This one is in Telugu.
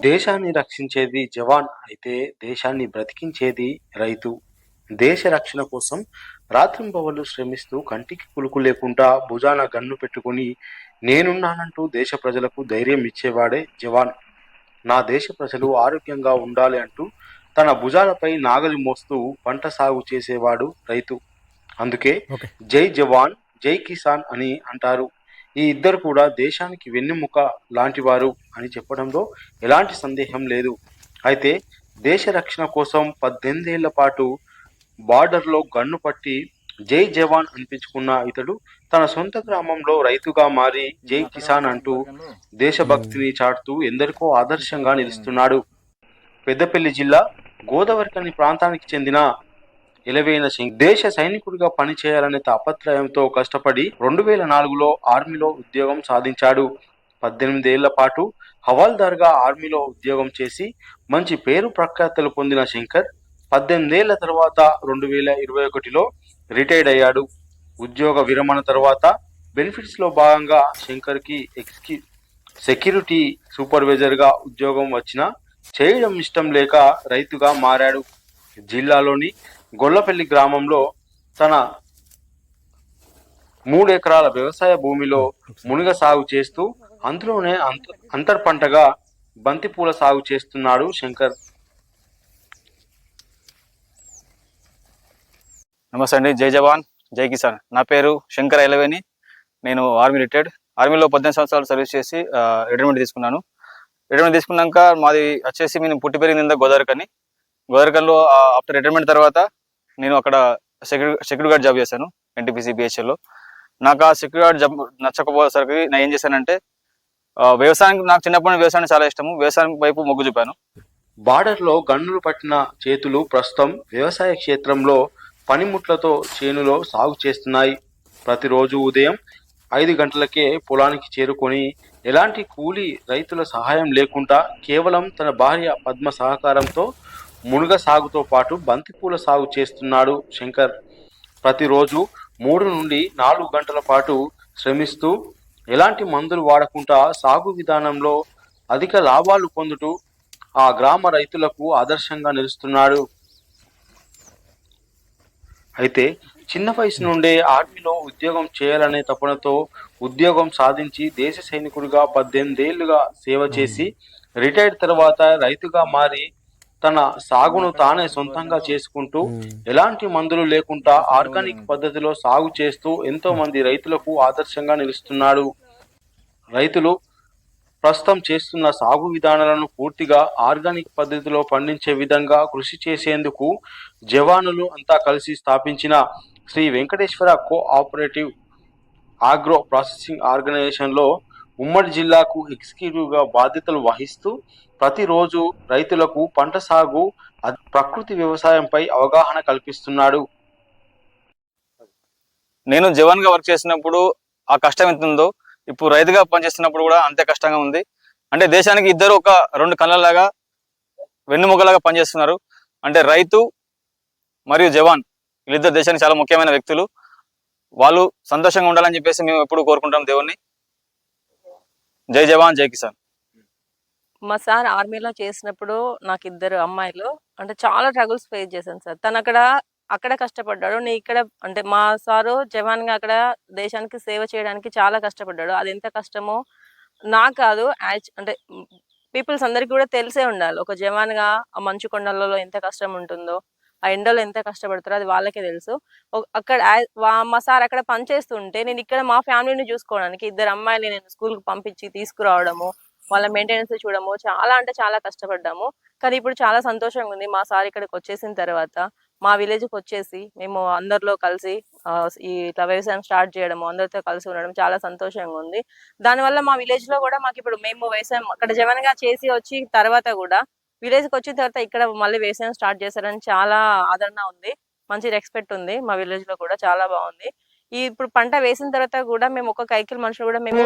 దేశాన్ని రక్షించేది జవాన్ అయితే దేశాన్ని బ్రతికించేది రైతు. దేశ రక్షణ కోసం రాత్రింబవళ్ళు శ్రమిస్తూ కంటికి కులుకు లేకుండా భుజాన గన్ను పెట్టుకుని నేనున్నానంటూ దేశ ప్రజలకు ధైర్యం ఇచ్చేవాడే జవాన్. నా దేశ ప్రజలు ఆరోగ్యంగా ఉండాలి అంటూ తన భుజాలపై నాగలి మోస్తూ పంట సాగు చేసేవాడు రైతు. అందుకే జై జవాన్ జై కిసాన్ అని అంటారు. ఈ ఇద్దరు కూడా దేశానికి వెన్నెముక లాంటివారు అని చెప్పడంలో ఎలాంటి సందేహం లేదు. అయితే దేశ రక్షణ కోసం పద్దెనిమిదేళ్ళ పాటు బార్డర్లో గన్ను పట్టి జై జవాన్ అనిపించుకున్న ఇతడు తన సొంత గ్రామంలో రైతుగా మారి జై కిసాన్ అంటూ దేశభక్తిని చాటుతూ ఎందరికో ఆదర్శంగా నిలుస్తున్నాడు. పెద్దపల్లి జిల్లా గోదావరికని ప్రాంతానికి చెందిన ఎలవేన సింగ్ దేశ సైనికుడిగా పనిచేయాలనే తాపత్రయంతో కష్టపడి రెండు వేల నాలుగులో ఆర్మీలో ఉద్యోగం సాధించాడు. పద్దెనిమిదేళ్ళ పాటు హవాల్దార్గా ఆర్మీలో ఉద్యోగం చేసి మంచి పేరు ప్రఖ్యాతలు పొందిన శంకర్ పద్దెనిమిదేళ్ళ తర్వాత రెండు వేల ఇరవై ఒకటిలో రిటైర్డ్ అయ్యాడు. ఉద్యోగ విరమణ తర్వాత బెనిఫిట్స్లో భాగంగా శంకర్కి ఎక్స్కి సెక్యూరిటీ సూపర్వైజర్గా ఉద్యోగం వచ్చినా చేయడం ఇష్టం లేక రైతుగా మారాడు. జిల్లాలోని గొల్లపల్లి గ్రామంలో తన మూడు ఎకరాల వ్యవసాయ భూమిలో మునిగ సాగు చేస్తూ అందులోనే అంత అంతర్ పంటగా బంతిపూల సాగు చేస్తున్నాడు శంకర్. నమస్తే అండి. జై జవాన్ జై కిసాన్. నా పేరు శంకర్ ఎలవేని. నేను ఆర్మీ రిటైర్డ్. ఆర్మీలో పద్దెనిమిది సంవత్సరాలు సర్వీస్ చేసి రిటైర్మెంట్ తీసుకున్నాను. రిటైర్మెంట్ తీసుకున్నాక మాది వచ్చేసి నేను పుట్టి పెరిగింది గోదావరికని. గోదావరికన్లో ఆఫ్టర్ రిటైర్మెంట్ తర్వాత నేను అక్కడ సెక్యూరి సెక్యూరిటీ గార్డ్ జాబ్ చేశాను ఎన్టీపీసీ బిహెచ్ఎల్లో నాకు ఆ సెక్యూరిటీ గార్డ్ జాబ్ నచ్చకపోయేసరికి నేను ఏం చేశానంటే వ్యవసాయానికి నాకు చిన్నప్పటి నుంచి వ్యవసాయం చాలా ఇష్టము. వ్యవసాయం వైపు మొగ్గు చూపాను. బార్డర్లో గన్నులు పట్టిన చేతులు ప్రస్తుతం వ్యవసాయ క్షేత్రంలో పనిముట్లతో చేనులో సాగు చేస్తున్నాయి. ప్రతిరోజు ఉదయం ఐదు గంటలకే పొలానికి చేరుకొని ఎలాంటి కూలి రైతుల సహాయం లేకుండా కేవలం తన భార్య పద్మ సహకారంతో మునుగ సాగుతో పాటు బంతిపూల సాగు చేస్తున్నాడు శంకర్. ప్రతిరోజు మూడు నుండి నాలుగు గంటల పాటు శ్రమిస్తూ ఎలాంటి మందులు వాడకుండా సాగు విధానంలో అధిక లాభాలు పొందుతూ ఆ గ్రామ రైతులకు ఆదర్శంగా నిలుస్తున్నాడు. అయితే చిన్న వయసు నుండే ఆర్మీలో ఉద్యోగం చేయాలనే తపనతో ఉద్యోగం సాధించి దేశ సైనికుడిగా పద్దెనిమిదేళ్ళుగా సేవ చేసి రిటైర్డ్ తర్వాత రైతుగా మారి తన సాగును తానే సొంతంగా చేసుకుంటూ ఎలాంటి మందులు లేకుండా ఆర్గానిక్ పద్ధతిలో సాగు చేస్తూ ఎంతో మంది రైతులకు ఆదర్శంగా నిలుస్తున్నాడు. రైతులు ప్రస్తుతం చేస్తున్న సాగు విధానాలను పూర్తిగా ఆర్గానిక్ పద్ధతిలో పండించే విధంగా కృషి చేసేందుకు జవానులు అంతా కలిసి స్థాపించిన Shri Venkateswara cooperative agro processing ఆర్గనైజేషన్లో ఉమ్మడి జిల్లాకు ఎగ్జిక్యూటివ్గా బాధ్యతలు వహిస్తూ ప్రతిరోజు రైతులకు పంట సాగు ప్రకృతి వ్యవసాయంపై అవగాహన కల్పిస్తున్నాడు. నేను జవాన్గా వర్క్ చేసినప్పుడు ఆ కష్టం ఎంత ఉందో ఇప్పుడు రైతుగా పనిచేస్తున్నప్పుడు కూడా అంతే కష్టంగా ఉంది. అంటే దేశానికి ఇద్దరు ఒక రెండు కళ్ళలాగా వెన్నుముకలాగా పనిచేస్తున్నారు. అంటే రైతు మరియు జవాన్. వీళ్ళిద్దరు దేశానికి చాలా ముఖ్యమైన వ్యక్తులు. వాళ్ళు సంతోషంగా ఉండాలని చెప్పేసి మేము ఎప్పుడు కోరుకుంటాం దేవుణ్ణి. జై జవాన్ జై కిసాన్. మా సార్ ఆర్మీలో చేసినప్పుడు నాకు ఇద్దరు అమ్మాయిలు అంటే చాలా ట్రగుల్స్ ఫేస్ చేశాను సార్. తను అక్కడ అక్కడ కష్టపడ్డాడు. నేను ఇక్కడ అంటే మా సారు జవాన్గా అక్కడ దేశానికి సేవ చేయడానికి చాలా కష్టపడ్డాడు. అది ఎంత కష్టమో నా కాదు యాచ్ అంటే పీపుల్స్ అందరికీ కూడా తెలిసే ఉండాలి. ఒక జవాన్గా ఆ మంచు కొండలలో ఎంత కష్టం ఉంటుందో. ఆ ఎండలో ఎంత కష్టపడతారో అది వాళ్ళకే తెలుసు. అక్కడ మా సార్ అక్కడ పనిచేస్తుంటే నేను ఇక్కడ మా ఫ్యామిలీని చూసుకోవడానికి ఇద్దరు అమ్మాయిలు నేను స్కూల్కి పంపించి తీసుకురావడము వాళ్ళ మెయింటెనెన్స్ చూడము చాలా అంటే చాలా కష్టపడ్డాము. కానీ ఇప్పుడు చాలా సంతోషంగా ఉంది మా సార్ ఇక్కడికి వచ్చేసిన తర్వాత. మా విలేజ్కి వచ్చేసి మేము అందరిలో కలిసి ఈ ఇట్లా వ్యవసాయం స్టార్ట్ చేయడము అందరితో కలిసి ఉండడం చాలా సంతోషంగా ఉంది. దానివల్ల మా విలేజ్లో కూడా మాకు ఇప్పుడు మేము వ్యవసాయం అక్కడ జవన్గా చేసి వచ్చి తర్వాత కూడా విలేజ్కి వచ్చిన తర్వాత ఇక్కడ మళ్ళీ వ్యవసాయం స్టార్ట్ చేశారని చాలా ఆదరణ ఉంది మంచి రెస్పెక్ట్ ఉంది మా విలేజ్లో కూడా చాలా బాగుంది ఈ ఇప్పుడు పంట వేసిన తర్వాత కూడా మేము ఒక కైకిల్ మనుషులు కూడా మేము